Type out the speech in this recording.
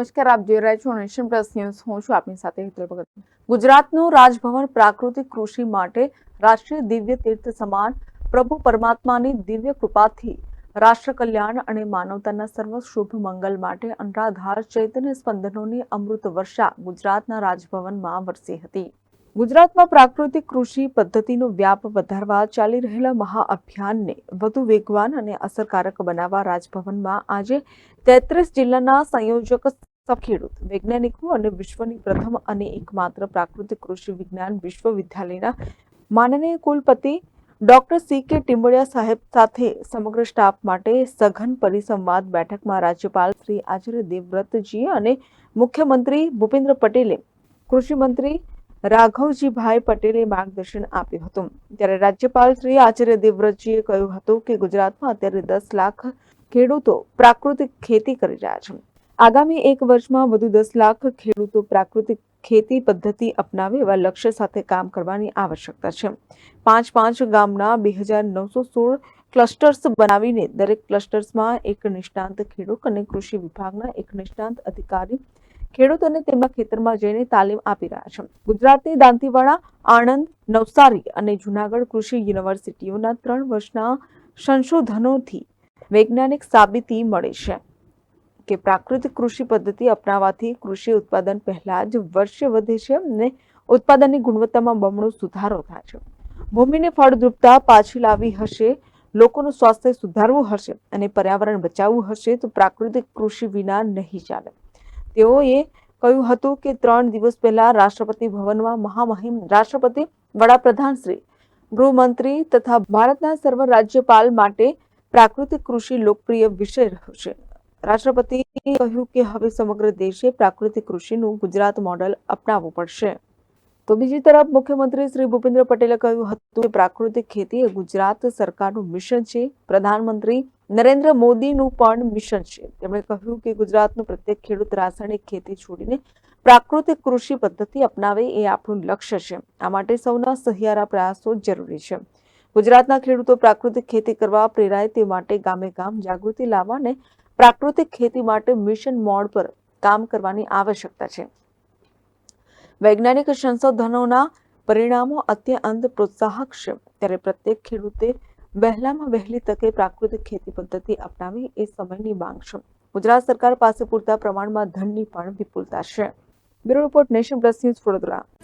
નમસ્કાર, આપ જોઈ રહ્યા છો નેશન પ્લસ ન્યૂઝ. હું છું આપની સાથે હિતલ ભગત. ગુજરાતનું રાજભવન પ્રાકૃતિક કૃષિ માટે રાષ્ટ્રીય દિવ્ય તીર્થ સમાન પ્રભુ પરમાત્માની દિવ્ય કૃપાથી રાષ્ટ્ર કલ્યાણ અને માનવતાના સર્વ શુભ મંગલ માટે અનરાધાર ચૈતન્ય સ્પંદનોની અમૃત વર્ષા ગુજરાતના રાજભવનમાં વરસી હતી. ગુજરાતમાં પ્રાકૃતિક કૃષિ પદ્ધતિનો વ્યાપ વધારવા ચાલી રહેલા મહાઅભિયાનને વધુ વેગવાન અને અસરકારક બનાવવા રાજભવનમાં આજે તેત્રીસ જિલ્લાના સંયોજક ખેડૂત, વૈજ્ઞાનિકો અને વિશ્વની પ્રથમ અને એકમાત્ર પ્રાકૃતિક કૃષિ વિજ્ઞાન વિશ્વવિદ્યાલયના માનનીય કુલપતિ ડોક્ટર સી કે ટીમ્બડિયા સાહેબ સાથે સમગ્ર સ્ટાફ માટે સઘન પરિસંવાદ બેઠકમાં રાજ્યપાલ શ્રી આચાર્ય દેવવ્રતજી અને મુખ્યમંત્રી ભૂપેન્દ્ર પટેલે કૃષિમંત્રી રાઘવજીભાઈ પટેલે માર્ગદર્શન આપ્યું હતું. ત્યારે રાજ્યપાલ શ્રી આચાર્ય દેવવ્રતજીએ કહ્યું હતું કે ગુજરાતમાં અત્યારે દસ લાખ ખેડૂતો પ્રાકૃતિક ખેતી કરી રહ્યા છે. આગામી એક વર્ષમાં વધુ દસ લાખ ખેડૂતો પ્રાકૃતિક ખેતી પદ્ધતિ અપનાવે એવા લક્ષ્ય સાથે કામ કરવાની આવશ્યકતા છે. પાંચ પાંચ ગામના બે હજાર નવસો સોળ ક્લસ્ટર્સ બનાવીને દરેક ક્લસ્ટર્સમાં એક નિષ્ણાંત ખેડૂત અને કૃષિ વિભાગના એક નિષ્ણાંત અધિકારી ખેડૂતોને તેમના ખેતરમાં જઈને તાલીમ આપી રહ્યા છે. ગુજરાતની દાંતીવાડા, આણંદ, નવસારી અને જુનાગઢ કૃષિ યુનિવર્સિટીઓના ત્રણ વર્ષના સંશોધનોથી વૈજ્ઞાનિક સાબિતી મળી છે. કે પ્રાકૃતિક કૃષિ પદ્ધતિ અપનાવવાથી કૃષિ ઉત્પાદન પહેલા જ વર્ષે વધે છે અને ઉત્પાદનની ગુણવત્તામાં બમણો સુધારો થાય છે. ભૂમિને ફળદ્રુપતા પાછી લાવી હશે, લોકોનું સ્વાસ્થ્ય સુધારવું હશે અને પર્યાવરણ બચાવવું હશે તો પ્રાકૃતિક કૃષિ વિના નહીં ચાલે. તેઓએ કહ્યું હતું કે ત્રણ દિવસ પહેલા રાષ્ટ્રપતિ ભવનમાં મહામહિમ રાષ્ટ્રપતિ, વડાપ્રધાન શ્રી, ગૃહમંત્રી તથા ભારતના સર્વ રાજ્યપાલ માટે પ્રાકૃતિક કૃષિ લોકપ્રિય વિષય રહ્યો છે. રાષ્ટ્રપતિએ કહ્યું કે હવે સમગ્ર દેશે પ્રાકૃતિક કૃષિનું ગુજરાત મોડલ અપનાવવું પડશે. તો બીજી તરફ મુખ્યમંત્રી શ્રી ભૂપેન્દ્ર પટેલે કહ્યું હતું કે પ્રાકૃતિક ખેતી એ ગુજરાત સરકારનું મિશન છે. પ્રધાનમંત્રી નરેન્દ્ર મોદીનું પણ મિશન છે. તેમણે કહ્યું કે ગુજરાતનો પ્રત્યેક ખેડૂત રાસાયણિક ખેતી છોડીને પ્રાકૃતિક કૃષિ પદ્ધતિ અપનાવે એ આપણું લક્ષ્ય છે. આ માટે સૌના સહિયારા પ્રયાસો જરૂરી છે. ગુજરાતના ખેડૂતો પ્રાકૃતિક ખેતી કરવા પ્રેરાય તે માટે ગામે ગામ જાગૃતિ લાવવા અને પ્રાકૃતિક ખેતી માટે મિશન મોડ પર કામ કરવાની આવશ્યકતા છે. વૈજ્ઞાનિક સંશોધનોના પરિણામો અત્યંત પ્રોત્સાહક છે. ત્યારે પ્રત્યેક ખેડૂતે વહેલામાં વહેલી તકે પ્રાકૃતિક ખેતી પદ્ધતિ અપનાવી એ સમયની માંગ છે. ગુજરાત સરકાર પાસે પૂરતા પ્રમાણમાં ધનની પણ વિપુલતા છે. Bureau report Nation Plus News Vadodara.